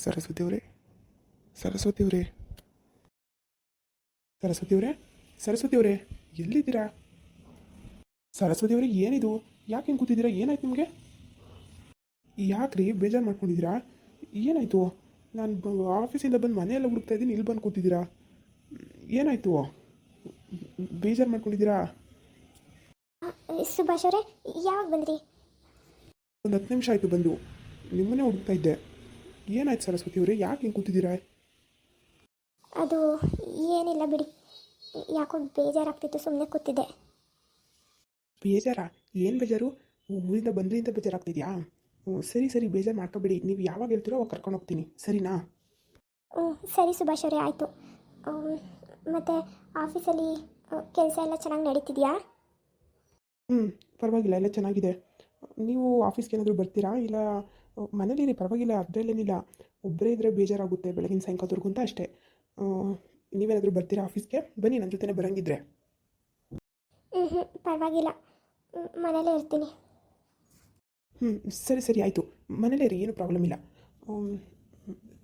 ಸರಸ್ವತಿ ಅವರೇ? ಸರಸ್ವತಿ ಅವರೇ? ಸರಸ್ವತಿ ಅವರೇ? ಸರಸ್ವತಿ ಅವರೇ ಎಲ್ಲಿದ್ದೀರಾ? ಸರಸ್ವತಿ ಅವರೇ ಏನಿದು? ಯಾಕೆ ಹಿಂಗೆ ಕೂತಿದ್ದೀರಾ? ಏನಾಯ್ತು ನಿಮಗೆ? ಯಾಕ್ರಿ ಬೇಜಾರು ಮಾಡ್ಕೊಂಡಿದ್ದೀರಾ? ಏನಾಯಿತು? ನಾನು ಬ ಆಫೀಸಿಂದ ಬಂದು ಮನೆಯೆಲ್ಲ ಹುಡುಕ್ತಾ ಇದ್ದೀನಿ ಇಲ್ಲಿ ಬಂದು ಕೂತಿದ್ದೀರಾ? ಏನಾಯಿತು? ಬೇಜಾರು ಮಾಡ್ಕೊಂಡಿದ್ದೀರಾ? ಸುಭಾಷ್ ಅವರೇ ಯಾವಾಗ ಬಂದ್ರಿ? ಒಂದು ಹತ್ತು ನಿಮಿಷ ಆಯಿತು ಬಂದು. ನಿಮ್ಮನ್ನೇ ಹುಡುಕ್ತಾ ಇದ್ದೆ. ಏನಾಯ್ತು ಸರಸ್ವತಿ ಅವರೇ? ಯಾಕೆ ಹಿಂಗೆ ಕೂತಿದ್ದೀರಾ? ಅದು ಏನಿಲ್ಲ ಬಿಡಿ. ಯಾಕೋ ಬೇಜಾರಾಗ್ತಿತ್ತು ಸುಮ್ಮನೆ ಕೂತಿದ್ದೆ. ಬೇಜಾರಾ? ಏನು ಬೇಜಾರು? ಊರಿಂದ ಬಂದ್ರಿ ಅಂತ ಬೇಜಾರಾಗ್ತಿದ್ಯಾ? ಹ್ಞೂ ಸರಿ ಸರಿ ಬೇಜಾರು ಮಾಡ್ಕೋಬೇಡಿ. ನೀವು ಯಾವಾಗ ಹೇಳ್ತೀರೋ ಅವಾಗ ಕರ್ಕೊಂಡು ಹೋಗ್ತೀನಿ. ಸರಿನಾ? ಹ್ಞೂ ಸರಿ ಸುಭಾಷ್ ಅವರೇ ಆಯಿತು. ಮತ್ತು ಆಫೀಸಲ್ಲಿ ಕೆಲಸ ಎಲ್ಲ ಚೆನ್ನಾಗಿ ನಡೀತಿದೆಯಾ? ಹ್ಞೂ ಪರವಾಗಿಲ್ಲ ಎಲ್ಲ ಚೆನ್ನಾಗಿದೆ. ನೀವು ಆಫೀಸ್ಗೆ ಏನಾದರೂ ಬರ್ತೀರಾ? ಇಲ್ಲ ಮನೇಲಿರಿ ಪರವಾಗಿಲ್ಲ ಅದರಲ್ಲೇನಿಲ್ಲ ಒಬ್ಬರೇ ಇದ್ದರೆ ಬೇಜಾರಾಗುತ್ತೆ ಬೆಳಗಿನ ಸಾಯಂಕಾಲದವರೆಗೂ ಅಂತ ಅಷ್ಟೇ. ನೀವೇನಾದರೂ ಬರ್ತೀರಾ ಆಫೀಸ್ಗೆ ಬನ್ನಿ ನನ್ನ ಜೊತೆನೇ ಬರೋಂಗಿದ್ರೆ. ಹ್ಞೂ ಹ್ಞೂ ಪರವಾಗಿಲ್ಲ. ಮನೇಲೇ ಇರ್ತೀನಿ. ಹ್ಞೂ ಸರಿ ಸರಿ ಆಯಿತು. ಮನೇಲೇ ರೀ ಏನು ಪ್ರಾಬ್ಲಮ್ ಇಲ್ಲ.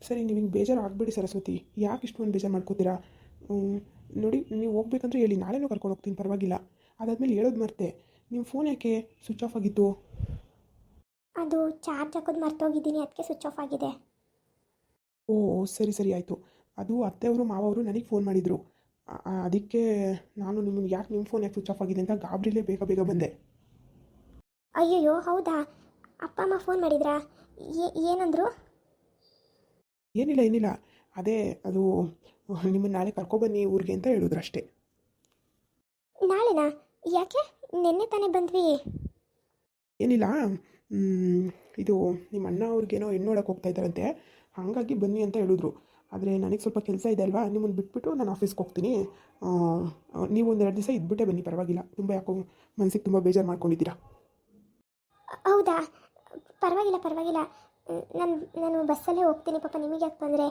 ಸರಿ ನೀವು ಹಿಂಗೆ ಬೇಜಾರು ಆಗಬೇಡಿ ಸರಸ್ವತಿ. ಯಾಕೆ ಇಷ್ಟೊಂದು ಬೇಜಾರು ಮಾಡ್ಕೋತೀರಾ? ನೋಡಿ ನೀವು ಹೋಗ್ಬೇಕಂದ್ರೆ ಹೇಳಿ ನಾಳೆನೂ ಕರ್ಕೊಂಡು ಹೋಗ್ತೀನಿ ಪರವಾಗಿಲ್ಲ. ಅದಾದಮೇಲೆ ಹೇಳೋದು ಮರ್ತೆ. ನಿಮ್ಮ ಫೋನ್ ಯಾಕೆ ಸ್ವಿಚ್ ಆಫ್ ಆಗಿತ್ತು ಅದು ಚಾರ್ಜ್ ಹಾಕೋದು ಮರ್ತೋಗಿದ್ದೀನಿ ಅದಕ್ಕೆ ಸ್ವಿಚ್ ಆಫ್ ಆಗಿದೆ. ಓ ಸರಿ ಸರಿ ಆಯಿತು. ಅದು ಅತ್ತೆಯವರು ಮಾವವರು ನನಗೆ ಫೋನ್ ಮಾಡಿದರು. ಅದಕ್ಕೆ ನಾನು ನಿಮಗೆ ಯಾಕೆ ನಿಮ್ಮ ಫೋನ್ ಯಾಕೆ ಸ್ವಿಚ್ ಆಫ್ ಆಗಿದೆ ಅಂತ ಗಾಬರಿಲೇ ಬೇಗ ಬೇಗ ಬಂದೆ. ಅಯ್ಯಯ್ಯೋ ಹೌದಾ? ಅಪ್ಪ ಅಮ್ಮ ಫೋನ್ ಮಾಡಿದ್ರಾ? ಏನಂದ್ರು? ಏನಿಲ್ಲ ಏನಿಲ್ಲ. ಅದೇ ಅದು ನಿಮ್ಮನ್ನು ನಾಳೆ ಕರ್ಕೊಬನ್ನಿ ಊರಿಗೆ ಅಂತ ಹೇಳಿದ್ರು ಅಷ್ಟೇ ನಾಳೆನಾ? ಯಾಕೆ? ನಿನ್ನೆ ತಾನೇ ಬಂದ್ವಿ. ಏನಿಲ್ಲ ಇದು ನಿಮ್ಮ ಅಣ್ಣ ಅವ್ರಿಗೇನೋ ಹೆಣ್ಣು ನೋಡೋಕೆ ಹೋಗ್ತಾ ಇದ್ದಾರಂತೆ. ಹಾಗಾಗಿ ಬನ್ನಿ ಅಂತ ಹೇಳಿದ್ರು. ಆದರೆ ನನಗೆ ಸ್ವಲ್ಪ ಕೆಲಸ ಇದೆ ಅಲ್ವಾ ನಿಮ್ಮನ್ನು ಬಿಟ್ಬಿಟ್ಟು ನಾನು ಆಫೀಸ್ಗೆ ಹೋಗ್ತೀನಿ. ನೀವು ಒಂದು ಎರಡು ದಿವಸ ಇದ್ಬಿಟ್ಟೆ ಬನ್ನಿ ಪರವಾಗಿಲ್ಲ. ತುಂಬ ಯಾಕೋ ಮನಸ್ಸಿಗೆ ತುಂಬ ಬೇಜಾರು ಮಾಡ್ಕೊಂಡಿದ್ದೀರಾ. ಹೌದಾ? ಪರವಾಗಿಲ್ಲ ಪರವಾಗಿಲ್ಲ. ನಾನು ನಾನು ಬಸ್ಸಲ್ಲೇ ಹೋಗ್ತೀನಿ ಪಾಪ ನಿಮಗೆ ಯಾಕೆ ಬಂದರೆ?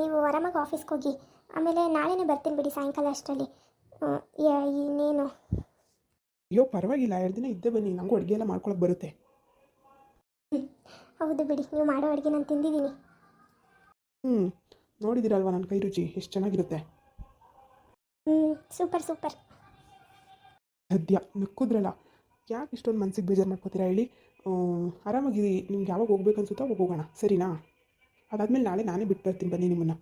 ನೀವು ಆರಾಮಾಗಿ ಆಫೀಸ್ಗೆ ಹೋಗಿ. ಆಮೇಲೆ ನಾಳೆನೇ ಬರ್ತೀನಿ ಬಿಡಿ ಸಾಯಂಕಾಲ ಅಷ್ಟರಲ್ಲಿ. ಇನ್ನೇನು? ಅಯ್ಯೋ ಪರವಾಗಿಲ್ಲ ಎರಡು ದಿನ ಇದ್ದೇ ಬನ್ನಿ ನನಗೂ ಅಡುಗೆ ಎಲ್ಲ ಮಾಡ್ಕೊಳಕ್ಕೆ ಬರುತ್ತೆ ಹೌದು ಬಿಡಿ ನೀವು ಮಾಡೋ ಅಡುಗೆ ನಾನು ತಿಂದಿದ್ದೀನಿ. ಹ್ಞೂ ನೋಡಿದ್ದೀರಲ್ವ ನನ್ನ ಕೈ ರುಚಿ? ಎಷ್ಟು ಚೆನ್ನಾಗಿರುತ್ತೆ. ಹ್ಞೂ ಸೂಪರ್ ಸೂಪರ್. ಸದ್ಯ ನಕ್ಕಿದ್ರಲ್ಲ. ಯಾಕೆ ಇಷ್ಟೊಂದು ಮನ್ಸಿಗೆ ಬೇಜಾರು ಮಾಡ್ಕೋತೀರಾ ಹೇಳಿ? ಆರಾಮಾಗಿರಿ ನಿಮ್ಗೆ ಯಾವಾಗ ಹೋಗ್ಬೇಕು ಅನ್ಸುತ್ತೋ ಅವಾಗ ಹೋಗೋಣ ಸರಿನಾ? ಅದಾದಮೇಲೆ ನಾಳೆ ನಾನೇ ಬಿಟ್ಟು ಬರ್ತೀನಿ ಬನ್ನಿ ನಿಮ್ಮನ್ನು.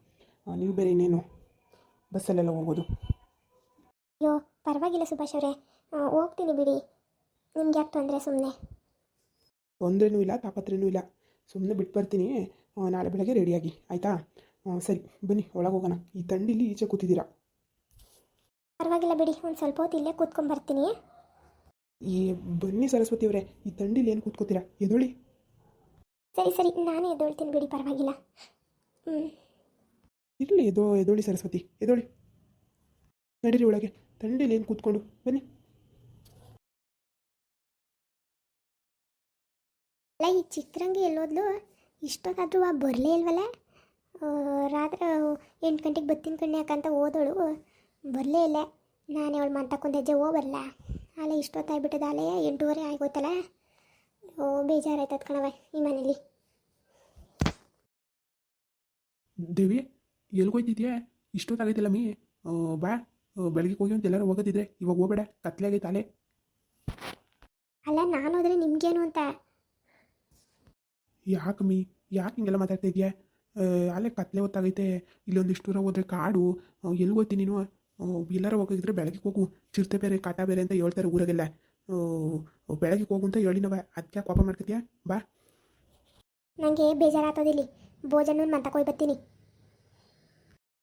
ನೀವು ಬೇರೆ ಇನ್ನೇನು ಬಸ್ಸಲ್ಲೆಲ್ಲ ಹೋಗೋದು. ಅಯ್ಯೋ ಪರವಾಗಿಲ್ಲ ಸುಭಾಷ್ ಅವರೇ. ಹೋಗ್ತೀನಿ ಬಿಡಿ. ನಿಮ್ಗೆ ಯಾಕೆ ತೊಂದರೆ ಸುಮ್ಮನೆ ತೊಂದರೆನೂ ಇಲ್ಲ ತಾಪತ್ರೆನೂ ಇಲ್ಲ. ಸುಮ್ಮನೆ ಬಿಟ್ಟು ಬರ್ತೀನಿ. ನಾಳೆ ಬೆಳಗ್ಗೆ ರೆಡಿಯಾಗಿ ಆಯಿತಾ? ಸರಿ ಬನ್ನಿ ಒಳಗೆ ಹೋಗೋಣ. ಈ ತಂಡಿಲಿ ಈಚೆ ಕೂತಿದ್ದೀರಾ? ಪರವಾಗಿಲ್ಲ ಬಿಡಿ ಒಂದು ಸ್ವಲ್ಪ ಹೊತ್ತು ಇಲ್ಲೇ ಕೂತ್ಕೊಂಡ್ಬರ್ತೀನಿ ಈ ಬನ್ನಿ ಸರಸ್ವತಿ ಅವರೇ ಈ ತಂಡಿಲಿ ಏನು ಕೂತ್ಕೋತೀರಾ? ಎದೊಳಿ? ಸರಿ ಸರಿ ನಾನೇ ಎದ್ದೊಳ್ತೀನಿ ಬಿಡಿ ಪರವಾಗಿಲ್ಲ. ಹ್ಞೂ ಇರಲಿ ಎದೋ ಎದೋಳಿ ಸರಸ್ವತಿ ಎದೋಳಿ. ನಡೀರಿ ಒಳಗೆ ತಂಡಿಲಿ ಏನು ಕೂತ್ಕೊಂಡು ಬನ್ನಿ. ಅಲ್ಲ ಈ ಚಿತ್ರಂಗಿ ಎಲ್ಲೋದ್ಲು ಇಷ್ಟೊತ್ತಾದ್ರೂ ಆ ಬರಲೇ ಇಲ್ವಲ್ಲ ರಾತ್ರಿ ಎಂಟು ಗಂಟೆಗೆ ಬತ್ತಿನ ಕಣ್ಣೆ ಯಾಕಂತ ಓದೋಳು ಬರಲೇ ಇಲ್ಲ ನಾನು ಅವಳು ಮಾತಾಕೊಂಡು ಹೆಜ್ಜೆ ಹೋಗಿ ಬರಲ್ಲ ಅಲ್ಲ ಇಷ್ಟೊತ್ತಾಗ್ಬಿಟ್ಟದ ಅಲ್ಲೇ ಎಂಟೂವರೆ ಆಗೋಯ್ತಲ್ಲ ಓ ಬೇಜಾರಾಯ್ತದ ಕಣವ ಈ ಮನೇಲಿ. ದೇವಿ ಎಲ್ಗೋಯ್ತಿದ್ಯಾ? ಇಷ್ಟೊತ್ತಾಗೈತಿಲ್ಲ ಮೀ. ಬಾ ಬೆಳಗ್ಗೆ ಹೋಗಿ ಅಂತ ಎಲ್ಲರೂ ಹೋಗೋದಿದ್ರೆ ಇವಾಗ ಹೋಗ್ಬೇಡ ಕತ್ಲೆ ಆಗೈತೆ ಅಲೆ. ಅಲ್ಲ ನಾನು ಹೋದ್ರೆ ನಿಮ್ಗೇನು ಅಂತ? ಯಾಕೆ ಮೀ ಯಾಕೆ ಹಿಂಗೆಲ್ಲ ಮಾತಾಡ್ತಾ ಇದೆಯಾ? ಅಲ್ಲೇ ಕತ್ಲೆ ಹೊತ್ತಾಗೈತೆ. ಇಲ್ಲೊಂದಿಷ್ಟು ದೂರ ಹೋದ್ರೆ ಕಾಡು. ಎಲ್ಲಿ ಹೋಗ್ತೀನಿ ನೀನು? ಎಲ್ಲರೂ ಹೋಗಿದ್ರೆ ಬೆಳಗ್ಗೆ ಹೋಗು. ಚಿರತೆ ಬೇರೆ ಕಾಟ ಬೇರೆ ಅಂತ ಹೇಳ್ತಾರೆ ಊರಾಗೆಲ್ಲ. ಬೆಳಗ್ಗೆ ಹೋಗು ಅಂತ ಹೇಳಿನವ. ಅದಕ್ಕೆ ಕೋಪ ಮಾಡ್ಕೊತೀಯಾ? ಬಾ. ನನಗೆ ಬೇಜಾರಾಗ್ತದಿಲ್ಲಿ ಭೋಜನ ಮಂತಕೋಯ್ ಬರ್ತೀನಿ.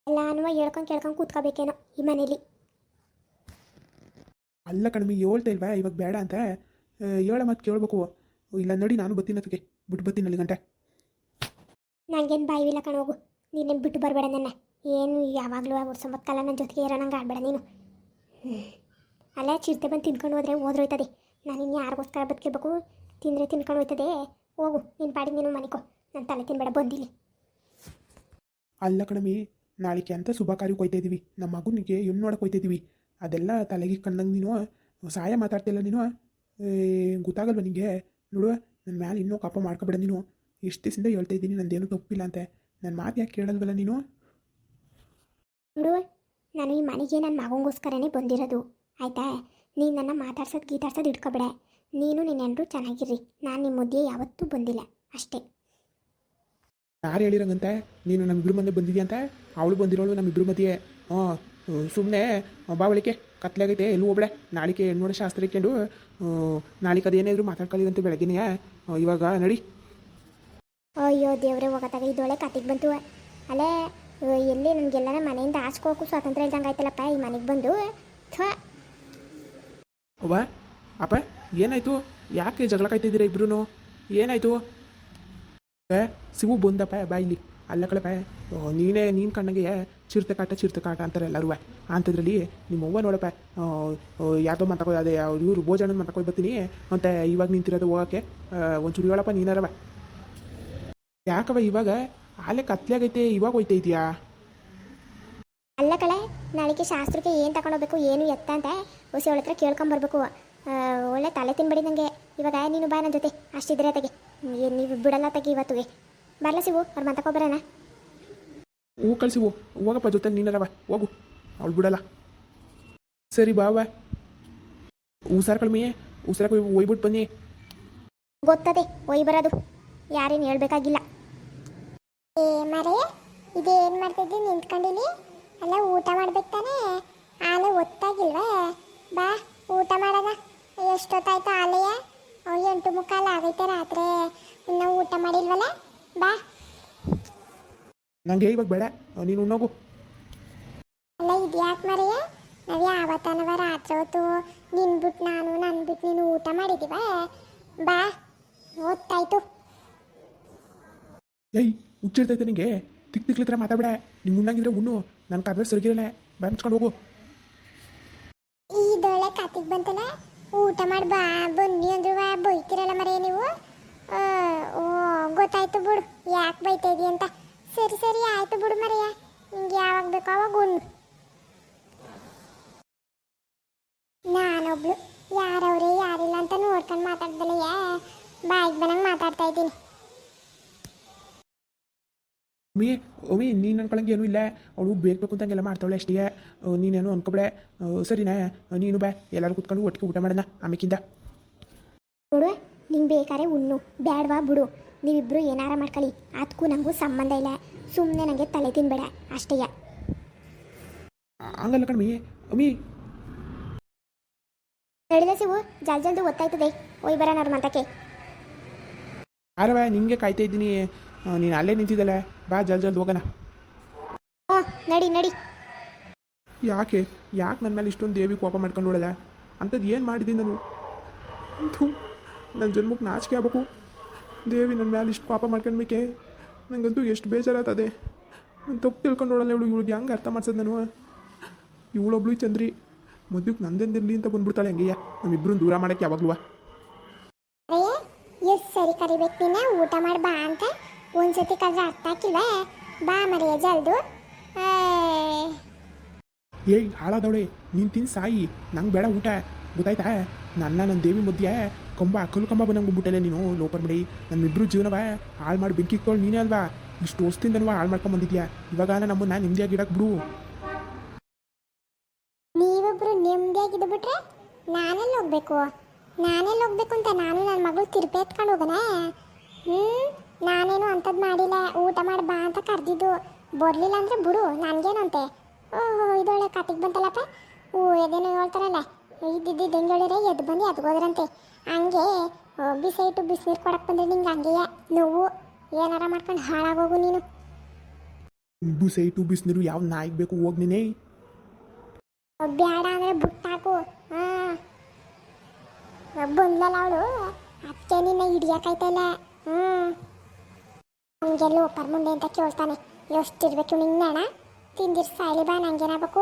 ಎಲ್ಲಾನು ಹೇಳ್ಕೊಂಡು ಕೇಳ್ಕೊಂಡು ಕೂತ್ಕೋಬೇಕೇನೋ ಈ ಮನೇಲಿ. ಅಲ್ಲ ಕಣ್ಮಿ ಹೇಳ್ತಾ ಇಲ್ವಾ? ಇವಾಗ ಬೇಡ ಅಂತ. ಹೇಳ ಮತ್ತೆ ಕೇಳ್ಬೇಕು. ಇಲ್ಲ ನೋಡಿ ನಾನು ಬರ್ತೀನಿ ಅದಕ್ಕೆ ಬಿಟ್ಟು ಬರ್ತೀನಿ ಅಲ್ಲಿ ಗಂಟೆ. ನನಗೇನು ಬಾಯಿವಿಲ್ಲ ಕಣೋಗು ನೀನೇನು ಬಿಟ್ಟು ಬರಬೇಡ ನನ್ನ. ಏನು ಯಾವಾಗಲೂ ವರ್ಷಂಬತ್ತು ಕಾಲ ನನ್ನ ಜೊತೆಗೆ ಇರೋಣಂಗೆ ಆಡಬೇಡ ನೀನು. ಅಲ್ಲ ಚಿರತೆ ಬಂದು ತಿನ್ಕೊಂಡು ಹೋದ್ರೆ ಹೋದ್ರೋಯ್ತದೆ ನಾನು ಇನ್ನು ಯಾರಿಗೋಸ್ಕರ ಬದುಕಿರ್ಬೇಕು ತಿಂದರೆ ತಿನ್ಕೊಂಡು ಹೋಯ್ತದೆ. ಹೋಗು ನಿನ್ನ ಪಾಡಿ ನೀನು ಮನಿಕೋ ನನ್ನ ತಲೆ ತಿನ್ಬೇಡ ಬಂದಿಲ್ಲಿ ಅಲ್ಲ ಕಣಮಿ ನಾಳಿಕೆ ಅಂತ ಶುಭ ಕಾರ್ಯಕ್ಕೆ ಹೋಯ್ತಾ ಇದ್ದೀವಿ ನಮ್ಮ ಮಗುನಿಗೆ ಹೆಣ್ಣು ನೋಡಕ್ಕೆ ಹೋಯ್ತಾ ಇದ್ದೀವಿ ಅದೆಲ್ಲ ತಲೆಗೆ ಕಂಡಂಗೆ ನೀನು ಸಹಾಯ ಮಾತಾಡ್ತಿಲ್ಲ ನೀನು? ಏ, ಗೊತ್ತಾಗಲ್ವ ನಿನಗೆ ನೋಡುವ. ನನ್ನ ಮ್ಯಾಲೆ ಇನ್ನೂ ಕಾಪ ಮಾಡ್ಕೊಬೇಡ ನೀನು. ಎಷ್ಟು ದಿವಸದಿಂದ ಹೇಳ್ತಾ ಇದ್ದೀನಿ ನಂದೇನು ತಪ್ಪಿಲ್ಲ ಅಂತೆ ನನ್ನ ಮಾತು ಯಾಕೆ ಕೇಳಲ್ವಲ್ಲ ನೀನು? ನೋಡು ನಾನು ಈ ಮನೆಗೆ ನನ್ನ ಮಗಂಗೋಸ್ಕರನೇ ಬಂದಿರೋದು. ಆಯಿತಾ? ನೀನು ನನ್ನ ಮಾತಾಡ್ಸೋದು ಗೀತಾಡ್ಸೋದು ಇಟ್ಕೊಬೇಡ. ನೀನು ನಿನ್ನೆಲ್ಲರೂ ಚೆನ್ನಾಗಿರ್ರಿ. ನಾನು ನಿಮ್ಮ ಮಧ್ಯೆ ಯಾವತ್ತೂ ಬಂದಿಲ್ಲ. ಅಷ್ಟೇ. ಯಾರು ಹೇಳಿರಂಗಂತೆ? ನೀನು ನಮ್ಮಿಬ್ರು ಮನೆ ಬಂದಿದ್ಯಂತೆ? ಅವಳು ಬಂದಿರೋಳು ನಮ್ಮಿಬ್ರು ಮಧ್ಯೆ. ಹಾಂ ಸುಮ್ಮನೆ ಬಾವಳಿಕೆ ಕತ್ಲಾಗೈತೆ ಎಲ್ಲೂ ಒಬ್ಳೆ ನಾಳಿಕೆ ಹೆಣ್ಣೋಡ ಶಾಸ್ತ್ರ ಇಟ್ಕೊಂಡು ನಾಳಿಗೆ ಅದೇನಾದ್ರು ಮಾತಾಡ್ಕೊಳ್ಳಿದಂತೆ ಬೆಳಗ್ಗೆನೇ ಇವಾಗ ನಡಿ. ಅಯ್ಯೋ ದೇವ್ರೆ ಹೋಗತ್ತಾಗ. ಇದೊಳೆ ಕತೆಗೆ ಬಂತು. ಅಲ್ಲೇ ಎಲ್ಲಿ ನನಗೆಲ್ಲನ ಮನೆಯಿಂದ ಆಚ್ಕೋಕು ಸ್ವಾತಂತ್ರ್ಯ ಇಲ್ದಂಗೆ ಆಯ್ತಲ್ಲಪ್ಪ ಈ ಮನೆಗೆ ಬಂದು. ಅವ್ವ ಅಪ್ಪ ಏನಾಯ್ತು? ಯಾಕೆ ಜಗಳ ಕಾಯ್ತಿದ್ದೀರಾ ಇಬ್ರು ಏನಾಯ್ತು? ಸಿಗು ಬಂದಪ್ಪ ಬಾ ಇಲ್ಲಿ ಅಲ್ಲ ಕಳಪೆ ನೀನೇ ನೀನು ಕಣ್ಣಗೆ ಚಿರತೆ ಕಾಟ ಚಿರತೆ ಕಾಟ ಅಂತಾರೆ ಎಲ್ಲರೂ. ಅಂಥದ್ರಲ್ಲಿ ನಿಮ್ಮ ಅವ್ವ ನೋಡಪ್ಪ ಯಾರ್ದೋ ಮಾತಾಕೋ ಅದೇ, ಇವರು ಭೋಜನ ಮಾತಾಕೊಂಡು ಬರ್ತೀನಿ. ಅಂತ ಇವಾಗ ನಿಂತಿರೋದು ಹೋಗೋಕ್ಕೆ ಒಂಚೂರು ಹೇಳಪ್ಪ ನೀನಾರವ. ಯಾಕವ ಇವಾಗ ಆಲೆ ಕತ್ಲಾಗೈತೆ, ಇವಾಗ ಹೋಯ್ತಾ ಇದೆಯಾ ಅಲ್ಲ ಕಳೆ ನಾಳೆಗೆ ಶಾಸ್ತ್ರಕ್ಕೆ ಏನು ತಗೊಂಡೋಗ್ಬೇಕು ಏನು ಎತ್ತ ಅಂತ ಹೊಸ ಅವಳ ಹತ್ರ ಕೇಳ್ಕೊಂಬರ್ಬೇಕು ಒಳ್ಳೆ ತಲೆ ತಿನ್ಬೇಡಿ ಇವಾಗ ನೀನು ಬಾ ನನ್ನ ಜೊತೆ, ಅಷ್ಟಿದ್ರೆ ತೆಗೆ. ನೀವು ಬಿಡಲ್ಲ ತೆಗಿ ಇವತ್ತುಗೆ. ಬರಲ್ಲ ಸಿಗು ಅವ್ರು ಮಾತಾಕೊಬರೋಣ ಹೂ. ಕಳಿಸಿವು ಹೋಗಪ್ಪ ಜೊತೆ ನೀನರವ ಹೋಗು. ಅವಳು ಬಿಡಲ್ಲ. ಸರಿ ಬಾವ ಉಸಾರ ಕಳ್ಮಿ ಉಸಾರ ಒಯ್ಬಿಟ್ಟು ಬನ್ನಿ. ಗೊತ್ತದೆ ಒಯ್ ಬರೋದು. ಯಾರೇನು ಹೇಳ್ಬೇಕಾಗಿಲ್ಲ. ಏ ಮರೆ ಇದೇನು ಮಾಡ್ತಿದ್ದಿ? ನಿಂತ್ಕೊಂಡಿನಿ. ಅಲ್ಲ ಊಟ ಮಾಡ್ಬೇಕು ತಾನೇ. ಆಲೆ ಒತ್ತಾಗಿಲ್ವಾ? ಬಾ ಊಟ ಮಾಡೋಣ. ಎಷ್ಟೊತ್ತಾಯ್ತು ಆಲೆಯ ಎಂಟು ಮುಕ್ಕಾಲು ಆಗೈತೆ ರಾತ್ರಿ. ಇನ್ನೂ ಊಟ ಮಾಡಿಲ್ವಲ್ಲ? ಬಾ. ನಂಗೆ ಇವಾಗ ಬೇಡ. ನೀನು ಉಣ್ಣೋಗು. ಅಲ್ಲ ಇದ್ಯಾಕೆ ಮರೆಯ? ನಾವು ಯಾವತ್ತನವ ರಾತ್ರಿ ಹೊತ್ತು ನಿನ್ಬಿಟ್ಟು ನಾನು ನನ್ನ ಬಿಟ್ಟು ನೀನು ಊಟ ಮಾಡಿದೀವ? ಬಾ ಓದ್ತಾಯ್ತು ಏಯ್ ಹುಚ್ಚಿರ್ತೈತೆ ನಿಂಗೆ. ತಿಕ್ ತಿಕ್ಲಿತ್ರ ಮಾತಾಡ್ಬೇಡ. ನಿಂಗೆ ಉಣ್ಣಂಗಿದ್ರೆ ಉಣ್ಣು. ನನ್ನ ಕದ್ರೆ ಸರಿಗಿರಲ್ಲ. ಬಂಚ್ಕೊಂಡು ಹೋಗು. ಇದೊಳ್ಳೆ ಕತಿಗೆ ಬಂತಲ್ಲ? ಊಟ ಮಾಡಿ ಬಾ ಬನ್ನಿ ಅಂದ್ರೆ ಬಾ. ಬೈತಿರಲ್ಲ ಮರೆ ನೀವು? ಓ ಗೊತ್ತಾಯ್ತು ಬಿಡು. ಯಾಕೆ ಬೈತಾ ಇದೀಯ ಅಂತ? ಸರಿ ಸರಿ ಆಯ್ತು ಬಿಡು ಮರೆಯ. ನಿಂಗೆ ಯಾವಾಗ ಬೇಕೋ ಅವಾಗ ಉಣ್ಣು ನಾನೊಬ್ಳು. ಯಾರವ್ರೆ ಯಾರಿಲ್ಲ ಅಂತ ನೋಡ್ಕೊಂಡು ಮಾತಾಡ್ದಲ್ಲ ಬಾಯಿಗೆ ಬಂದಂಗೆ ಮಾತಾಡ್ತಾ ಇದ್ದೀನಿ. ಮೀ ಓ ನೀನು ಅನ್ಕೊಳಂಗೆ ಏನೂ ಇಲ್ಲ. ಅವಳು ಬೇಕು ಬೇಕು ಅಂತಂಗೆಲ್ಲ ಮಾಡ್ತಾವಳೆ ಅಷ್ಟೇ. ನೀನೇನು ಅನ್ಕೊಬೇಡ ಆ, ಸರಿನಾ? ನೀನು ಬಾ. ಎಲ್ಲರೂ ಕೂತ್ಕೊಂಡು ಒಟ್ಟಿಗೆ ಊಟ ಮಾಡೋಣ. ಆಮೇಕಿಂದ. ನಿಂಗೆ ಬೇಕಾರೆ ಉಣ್ಣು ಬ್ಯಾಡ್ವಾ ಬಿಡು. ನೀವಿಬ್ಬರು ಏನಾರ ಮಾಡ್ಕೊಳ್ಳಿ. ಅದಕ್ಕೂ ನನಗೂ ಸಂಬಂಧ ಇಲ್ಲ. ಸುಮ್ಮನೆ ನನಗೆ ತಲೆ ತಿನ್ಬೇಡ. ಅಷ್ಟೇಯ ಹಂಗಲ್ಲ ಕಣ್ಮಿ. ಅಮ್ಮಿ ನಡಿದ ಸಿವು ಜಲ್ ಜಲ್ದು ಗೊತ್ತಾಯ್ತದೆ ಒಯ್ ಬರೋಣ ಅವ್ರ ಮಂತಕ್ಕೆ ಆರವ ನಿಂಗೆ ಕಾಯ್ತಾ ಇದ್ದೀನಿ. ನೀನು ಅಲ್ಲೇ ನಿಂತಿದ್ದಲ್ಲ. ಬಾ ಜಲ್ ಜಲ್ದಿ ಹೋಗೋಣ. ಹ್ಞೂ ನಡಿ ನಡಿ. ಯಾಕೆ? ಯಾಕೆ ನನ್ನ ಮೇಲೆ ಇಷ್ಟೊಂದು ದೇವಿ ಕೋಪ ಮಾಡ್ಕೊಂಡು ನೋಡಲ್ಲ ಅಂಥದ್ದು ಏನು ಮಾಡಿದ್ದೀನಿ ನಾನು? ಥು, ನನ್ನ ಜನ್ಮಕ್ಕೆ ನಾಚಿಕೆ ಆಗ್ಬೇಕು. ದೇವಿ ನನ್ನ ಮ್ಯಾಲೆ ಇಷ್ಟು ಪಾಪ ಮಾಡ್ಕೊಂಡ್ಬೇಕೆ ನನಗಂತೂ ಎಷ್ಟು ಬೇಜಾರಾಗ್ತದೆ. ನಾನು ತಪ್ಪು ತಿಳ್ಕೊಂಡು ನೋಡಲ್ಲ ಇವಳು ಇವಳಿಗೆ ಹೆಂಗೆ ಅರ್ಥ ಮಾಡ್ಸೋದು ನಾನು. ಇವಳೊಬ್ಳು ಚಂದ್ರಿ ಮದುವೆಗೆ ನಂದೆಂದಿರಲಿ ಅಂತ ಬಂದ್ಬಿಡ್ತಾಳೆ ಹೆಂಗೆಯ. ನಮ್ಮಿಬ್ಬರು ದೂರ ಮಾಡೋಕ್ಕೆ ಯಾವಾಗಲೂ ಎಷ್ಟು ಸರಿ ಕರಿಬೇಕು ನೀನು ಊಟ ಮಾಡಿ ಬಾ ಅಂತ. ಒಂದ್ಸತಿ ಕಲ್ದ್ರೆ ಅರ್ಥ ಹಾಕಿಲ್ವಾ ಬಾ ಮರಿಯ ಜಲ್ದು. ಏಯ್. ಹಾಳಾದವಳೆ. ನೀನು ತಿನ್ ಸಾಯಿ. ನಂಗೆ ಬೇಡ ಊಟ. ಗೊತ್ತಾಯ್ತಾ? ನನ್ನ ನನ್ನ ದೇವಿ ಮಧ್ಯ ಕಂಬ ಅಕ್ಕಲು ಕಂಬ ಬಂದಂಗೆ ಬಂದ್ಬಿಟ್ಟೆ ನೀನು. ಲೋಪರ್ ಬಿಡಿ ನಮ್ಮಿಬ್ರು ಜೀವನವ ಹಾಳು ಮಾಡಿ ಬೆಂಕಿ ಇಕ್ಕೊಳ್ಳಿ ನೀನೇ ಅಲ್ವಾ? ಇಷ್ಟು ವರ್ಷದಿಂದನೂ ಹಾಳು ಮಾಡ್ಕೊಂಡು ಬಂದಿದ್ಯಾ? ಇವಾಗ ನಮ್ಮನ್ನ ನೆಮ್ಮದಿಯಾಗಿ ಇಡಕ್ಕೆ ಬಿಡು ನೀವಿಬ್ರು ನೆಮ್ಮದಿಯಾಗಿ ಬಿಟ್ರೆ ನಾನೆಲ್ಲ ಹೋಗ್ಬೇಕು? ನಾನೆಲ್ಲ ಹೋಗ್ಬೇಕು ಅಂತ ನಾನು ನನ್ನ ಮಗಳು ತಿರುಪಿ ಎತ್ಕೊಂಡು ಹೋಗೋಣ ಹ್ಞೂ ನಾನೇನು ಅಂಥದ್ದು ಮಾಡಿಲ್ಲ. ಊಟ ಮಾಡಿ ಬಾ ಅಂತ ಕರೆದಿದ್ದು. ಬರಲಿಲ್ಲ ಅಂದರೆ ಬಿಡು, ನನಗೇನಂತೆ? ಓಹೋ ಇದೊಳ್ಳೆ ಕತೆಗೆ ಬಂತಲ್ಲಪ್ಪ ಓ, ಎದೇನೋ ಹೇಳ್ತಾರಲ್ಲ. ಇದ್ದಿದ್ದು ಬೆಂಗಳೂರೇ ಎದ್ದು ಬಂದು ಎದ್ಗೋದ್ರಂತೆ ಹಂಗೆ ಬಿಸೈಟು ಬಿಸಿನೀರು ಕೊಡಕ್ಕೆ ಬಂದ್ರೆ ನಿಂಗೆ ಹಂಗೆಯ. ನೋವು ಏನಾರ ಮಾಡ್ಕೊಂಡು ಹಾಳಾಗೋಗು ನೀನು. ಬಿಸೈಟು ಬಿಸಿನೀರು ಯಾವ ನಾಯಿಗೆ ಬೇಕು ಹೋಗಿ ನೀನೇ. ಬ್ಯಾಡ ಅಂದ್ರೆ ಬುಟ್ಟಾಕು. ಹಾಂ. ಬಂದಲ್ಲ ಅವಳು ಅದಕ್ಕೆ ನಿನ್ನ ಹಿಡಿಯೋಕಾಯ್ತಲ್ಲ ಹ್ಞೂ ಹಂಗೆಲ್ಲ ಒಪ್ಪರ್ ಮುಂದೆ ಅಂತ ಕೇಳ್ತಾನೆ. ಎಷ್ಟಿರ್ಬೇಕು ನಿಂಗಣ ತಿಂದಿರ್ ಸಾಯ್ಲಿ ಬಾ ನಂಗೇನಾಗಬೇಕು?